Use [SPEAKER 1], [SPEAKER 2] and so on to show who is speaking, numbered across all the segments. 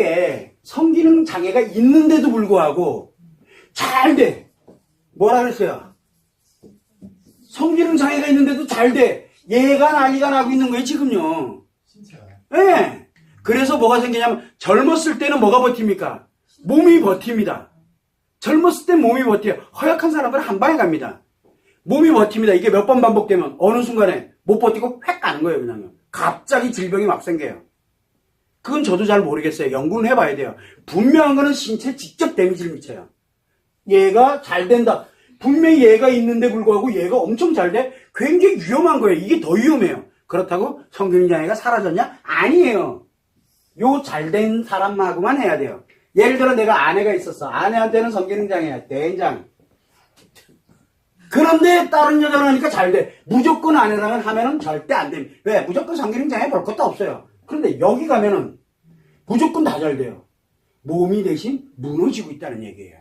[SPEAKER 1] 속에 성기능 장애가 있는데도 불구하고 잘 돼. 뭐라 그랬어요? 성기능 장애가 있는데도 잘 돼. 얘가 난리가 나고 있는 거예요, 지금요. 예. 그래서 뭐가 생기냐면 젊었을 때는 뭐가 버팁니까? 몸이 버팁니다. 젊었을 때 몸이 버텨요. 허약한 사람은 한 방에 갑니다. 몸이 버팁니다. 이게 몇 번 반복되면 어느 순간에 못 버티고 획 가는 거예요, 그냥. 갑자기 질병이 막 생겨요. 그건 저도 잘 모르겠어요. 연구는 해봐야 돼요. 분명한 거는 신체에 직접 데미지를 미쳐요. 얘가 잘 된다. 분명히 얘가 있는데 불구하고 얘가 엄청 잘 돼? 굉장히 위험한 거예요. 이게 더 위험해요. 그렇다고 성균장애가 사라졌냐? 아니에요. 요 잘 된 사람하고만 해야 돼요. 예를 들어 내가 아내가 있었어. 아내한테는 성기능장애야. 대인장. 그런데 다른 여자를 하니까 잘 돼. 무조건 아내랑은 하면은 절대 안 됩니다. 왜? 무조건 성기능장애 볼 것도 없어요. 그런데 여기 가면은 무조건 다 잘 돼요. 몸이 대신 무너지고 있다는 얘기예요.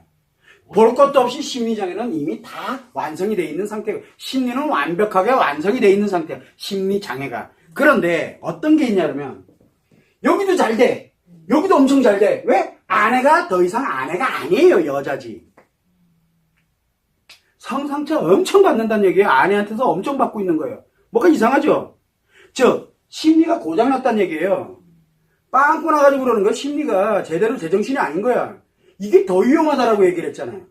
[SPEAKER 1] 볼 것도 없이 심리장애는 이미 다 완성이 돼 있는 상태고 심리는 완벽하게 완성이 돼 있는 상태야. 심리 장애가. 그런데 어떤 게 있냐 그러면 여기도 잘 돼. 여기도 엄청 잘 돼. 왜? 아내가 더 이상 아내가 아니에요. 여자지. 성상처 엄청 받는다는 얘기예요. 아내한테서 엄청 받고 있는 거예요. 뭐가 이상하죠? 즉 심리가 고장났다는 얘기예요. 빵꾸 나가지고 그러는 거야. 심리가 제대로 제정신이 아닌 거야. 이게 더 위험하다라고 얘기를 했잖아요.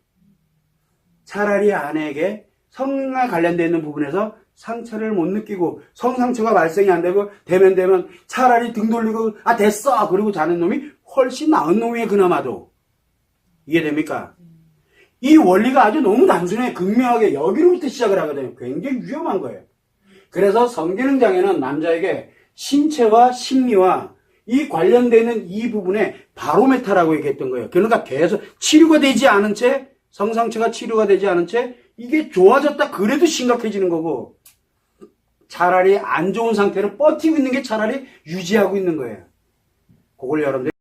[SPEAKER 1] 차라리 아내에게 성과 관련되어 있는 부분에서 상처를 못 느끼고 성상처가 발생이 안 되고 되면 되면 차라리 등 돌리고 아 됐어 그리고 자는 놈이 훨씬 나은 놈이에요 그나마도 이해됩니까? 이 원리가 아주 너무 단순해 극명하게 여기로부터 시작을 하거든요 굉장히 위험한 거예요 그래서 성기능 장애는 남자에게 신체와 심리와 이 관련되는 이 부분에 바로메타라고 얘기했던 거예요. 그러니까 계속 치료가 되지 않은 채 성상처가 치료가 되지 않은 채 이게 좋아졌다 그래도 심각해지는 거고 차라리 안 좋은 상태를 버티고 있는 게 차라리 유지하고 있는 거예요. 그걸 여러분들